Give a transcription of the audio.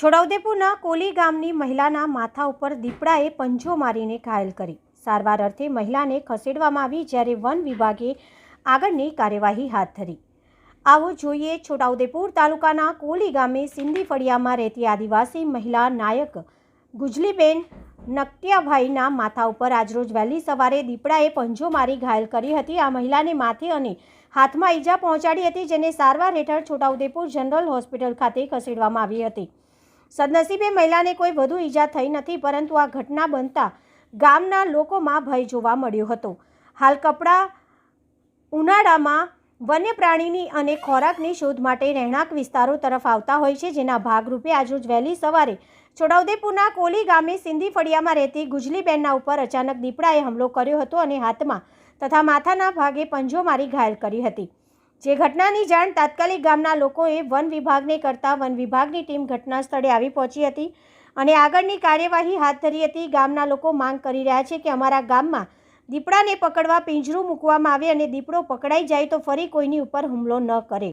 છોટાઉદેપુરના કોલી ગામની મહિલાના માથા ઉપર દીપડાએ પંજો મારીને ઘાયલ કરી. સારવાર અર્થે મહિલાને ખસેડવામાં આવી જ્યારે વન વિભાગે આગળની કાર્યવાહી હાથ ધરી. આવો જોઈએ છોટાઉદેપુર તાલુકાના કોલી ગામે સિંધી ફળિયામાં રહેતી આદિવાસી મહિલા નાયક ગુજલીબેન નકટિયાભાઈના માથા ઉપર આજરોજ વહેલી સવારે દીપડાએ પંજો મારી ઘાયલ કરી હતી. આ મહિલાને માથે અને હાથમાં ઈજા પહોંચાડી હતી, જેને સારવાર હેઠળ છોટાઉદેપુર જનરલ હોસ્પિટલ ખાતે ખસેડવામાં આવી હતી. સદનસીબે મહિલાને કોઈ વધુ ઈજા થઈ નથી, પરંતુ આ ઘટના બનતા ગામના લોકોમાં ભય જોવા મળ્યો હતો. હાલ કપડા ઉનાળામાં વન્ય પ્રાણીની અને ખોરાકની શોધ માટે રહેણાંક વિસ્તારો તરફ આવતા હોય છે, જેના ભાગરૂપે આજરોજ વહેલી સવારે છોટાઉદેપુરના કોલી ગામે સિંધી ફળિયામાં રહેતી ગુજલીબેનના ઉપર અચાનક દીપડાએ હુમલો કર્યો હતો અને હાથમાં તથા માથાના ભાગે પંજો મારી ઘાયલ કરી હતી. જે ઘટનાની જાણ તાત્કાલિક ગામના લોકોએ વન વિભાગને કરતા વન વિભાગની ટીમ ઘટના સ્થળે આવી પહોંચી હતી અને આગળની કાર્યવાહી હાથ ધરી હતી. ગામના લોકો માંગ કરી રહ્યા છે કે અમારા ગામમાં દીપડાને પકડવા પિંજરું મૂકવામાં આવે અને દીપડો પકડાઈ જાય તો ફરી કોઈની ઉપર હુમલો ન કરે.